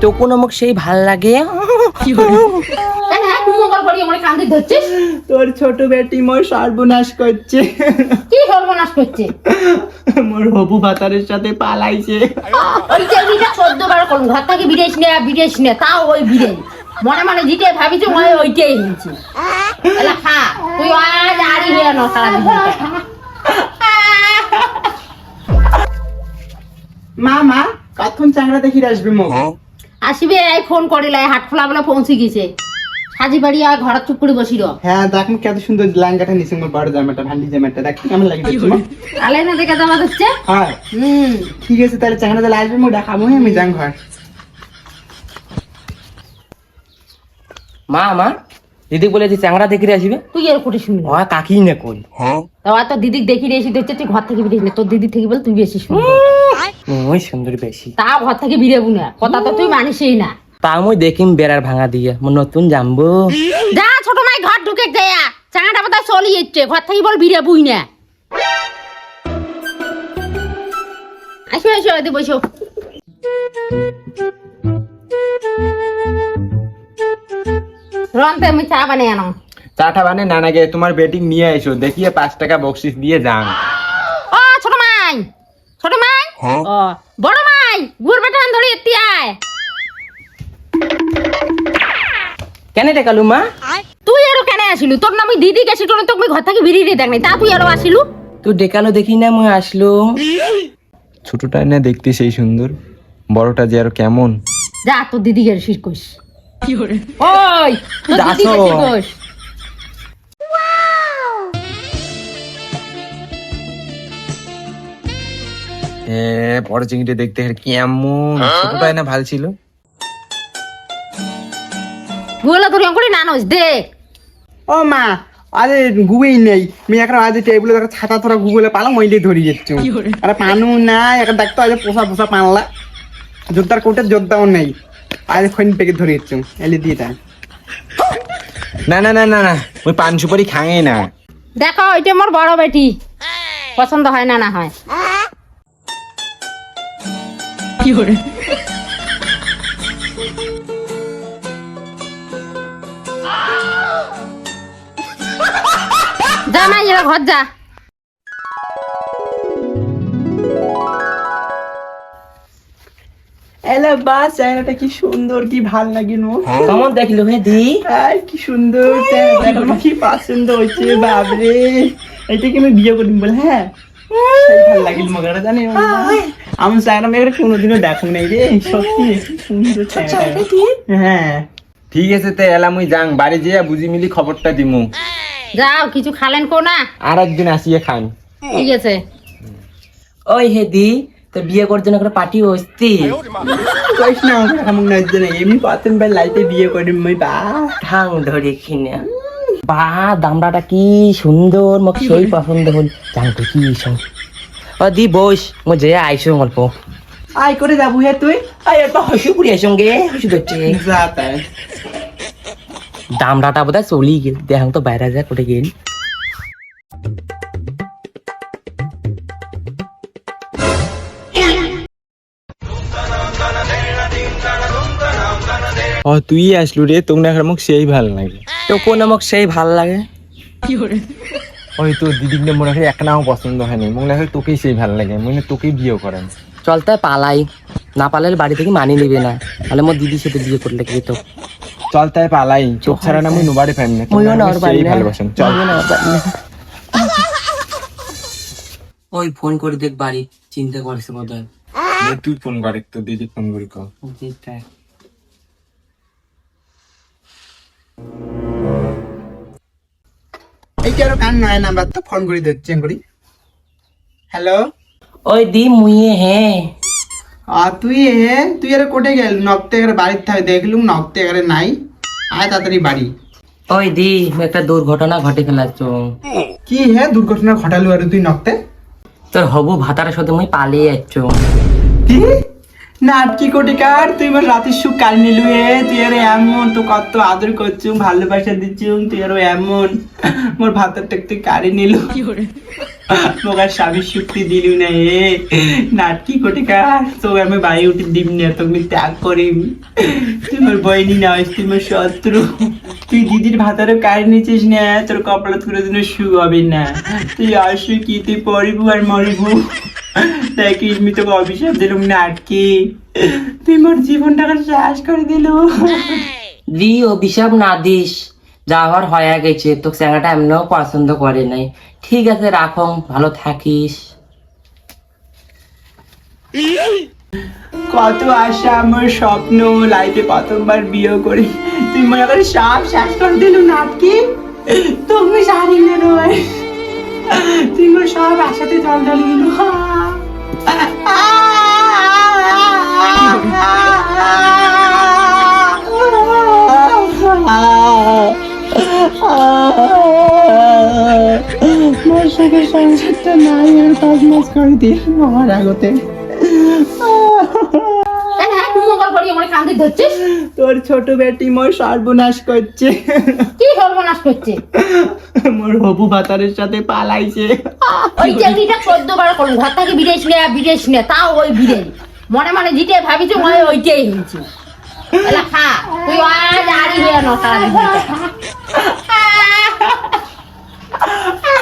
তোকে নামক সেই ভালো লাগে। হ্যাঁ তোর ছোট বেটি মোর সর্বনাশ করছে। কি সর্বনাশ করছে? মোর হবু ভাতারের সাথে পালাইছে। ওই চেউরিটা চোদ্দ বার করুন ঘর থেকে বিদেশ নে বিদেশ নে তাও ওই বিদেশ। মনে মনে জিতে ভাবিছি মই ওইটাই নিয়েছি এলা খা তুই আজ হয়ে ন সারা মা মা কখন চাংড়া দেখি আসবে মো? আসিবে এই ফোন করিলে হাট খোলা বলে পৌঁছে গেছে। সাজি বাড়ি আর ঘর চুপ করে বসিল হ্যাঁ দেখুন কত সুন্দর ল্যাঙ্গাটা নিছে মোর বড় জামাটা ভান্ডি জামাটা দেখ কেমন লাগে দেখছ আলে না দেখে যাওয়া হচ্ছে হ্যাঁ। হুম। ঠিক আছে তাহলে চাহনা তাহলে আসবে মো দেখাবো আমি যাং ঘর। মা মা। দিদি বলেছে চ্যাংড়া দেখে আসবে? তুই এর করে শুনবি ও কাকি না কই? তাও আর তোর দিদি দেখি রেসি দেখছে তুই ঘর থেকে বেরিয়েছিস না। তোর দিদি থেকে বল তুই বেশি শুনবি। ওই সুন্দর বেশি। তাও ঘর থেকে বেরিয়েবু না কথা তো তুই মানিসই না। তা মই দেখিম বেড়ার ভাঙা দিয়ে। নতুন জানব যা ছোট মাই ঘর ঢুকে দেয়া চাঙাটা কথা চলি যাচ্ছে ঘর থেকে বল বিরে বুই না। আসো আসো এদি বসো। রন্তে আমি চা বানিয়ে আনো চাটা বানে নানাকে তোমার বেটিং নিয়ে এসো দেখিয়ে পাঁচ টাকা বকশিস দিয়ে যান। ও ছোট মাই! ছোট মাই! ও বড় মাই! গুড় বেটান ধরে এত্তি আয়। কেন দেখালু মা? তুই আরও কেন আসিলু? তোর নাম দিদি গেছি তোর তোকে ঘর থেকে বেরিয়ে দেখ নাই। তা তুই আরও আসিলু? তুই দেখাল দেখি না মই আসলো। ছোটটা না দেখতে সেই সুন্দর। বড়টা যে আর কেমন। যা তোর দিদি গেছিস কইস ওই এ বড় চিংড়ি দেখতে কেমন? ছোটটাই না ভালো ছিল? গুলা তোর দেখ ও মা আরে গুগেই নেই। আমি এখন আজ টেবিলে দেখো ছাতা তোরা গুগলে পালাম ওইলে ধরি যাচ্ছ আরে পানু না এখন দেখতো আজ পোষা পোষা পানলা। জোরদার কোটে জোরদাও নেই। আজ খৈন পেকে ধরে যাচ্ছ এলে দিয়ে দেয়। না না না না না ওই পান সুপারি খাঙে না। দেখো ওইটা মোর বড় বেটি। পছন্দ হয় না না হয়। কি যা মাই এরা ঘর যা। এলে বাস চাইনাটা কি সুন্দর কি ভালো লাগে নো। কেমন দেখল হে দি আর কি সুন্দর আমার কি পছন্দ হয়েছে বাবরে এটাকে আমি বিয়ে করিম বলে হ্যাঁ? ভালো লাগিল জানি মেয়েটা কোনোদিনও দেখো নাই রে সত্যি সুন্দর হ্যাঁ। ঠিক আছে তে এলাম ওই যাং বাড়ি যেয়ে বুঝি মিলি খবরটা দিমু। যাও কিছু খালেন কো না। আর একদিন আসিয়ে খান। ঠিক আছে। ওই হে দি তো বিয়ে করতে না করে পার্টি হস্তি কইস না আমার এমন প্রথম বার লাইতে বিয়ে করিম মই বা। ঠাং ধরে কিনে বা দামড়াটা কি সুন্দর মোক সেই পছন্দ হল। জানতো কি সব ও দি বস মো যে আইসো অল্প। আই করে যাব হে তুই। আই অল্প হসু পুরি সঙ্গে হসু তাই। দামড়াটা বোধহয় চলি গেল। দেখাং তো বাইরে যা কোটে গেল। ও তুই আসলু রে তোর না মোক সেই ভালো লাগে তো কোন মোক সেই ভালো লাগে? ওই তো দিদির মনে হয় এক নাও পছন্দ হয়নি মনে হয় তোকেই সেই ভালো লাগে মনে তোকেই বিয়ে করেন চলতে পালাই। না পালালে বাড়ি থেকে মানি নিবে না। তাহলে মোর দিদির সাথে বিয়ে করলে কি তো চল তাই পালাই। চোখ ছাড়া না মুই নোবারে পাইম না। মইও না। ওর বাড়ি ভালোবাসেন চল। ওই ফোন করে দেখ বাড়ি চিন্তা করিস বোধ হয় নে, তুই ফোন করে তো দিদি ফোন করি কল এই কান নয় নাম্বার তো ফোন করে দিচ্ছেন করি। হ্যালো ওই দি মুইয়ে হে। আর তুই হে তুই আরে কোটে গেল নকতে এগারে বাড়ির থাকে দেখলুম নকতে এগারে নাই। আয় তাড়াতাড়ি বাড়ি। ওই দি একটা দুর্ঘটনা ঘটে ফেলাচ্ছ। কি হে দুর্ঘটনা ঘটালু আর তুই নকতে? তোর হবু ভাতারের সাথে মুই পালিয়ে যাচ্ছ। কি? তুই আমার রাতের সুখ কাল নিলু হে তুই আরে এমন তো কত আদর করছুম ভালোবাসা দিচ্ছুম তুই আরও এমন। মোর ভাতের টেক তুই কারি নিলু। মোকার স্বামীর শক্তি দিলু না এ। নাটকি কোটে কার তোকে আমি বাড়ি উঠে দিম না তুমি ত্যাগ করিম। তোমার বইনি না হইস তোমার শত্রু। তুই দিদির ভাতারও কার নিচিস না তোর কপালে তুলে দিন শু হবে না। তুই আসু কি তুই পড়িবু আর মরিবু। দেখিস আমি তোকে অভিশাপ দিলুম না আটকে তুই মোর জীবনটাকে শেষ করে দিলু। দি অভিশাপ না দিস। যাওয়ার হয়ে গেছে। তো চ্যাংড়াটা এমনিও পছন্দ করে নাই। ঠিক আছে রাখো। ভালো থাকিস। কত আশা আমার স্বপ্ন। লাইফে প্রথমবার বিয়ে করি। তুই মনে করে সব শেষ করে দিল নাটকি তুমি না রয় তুই মোর সব আশাতে জল ঢালি দিল। পোশাকের সংসারটা নাই আর পাঁচ মাস করে দিয়ে আমার আগতে। হ্যাঁ, তোর ছোট বেটি মোর সর্বনাশ করছে। কি সর্বনাশ করছে? মোর হবু ভাতারের সাথে পালাইছে। ওই চাকরিটা চোদ্দ বার করল ঘর বিদেশ নে বিদেশ নে তাও ওই বিদেশ। মনে মনে জিতে ভাবিছে ওই ওইটাই হয়েছে। খা তুই আজ আরই হয়ে নটা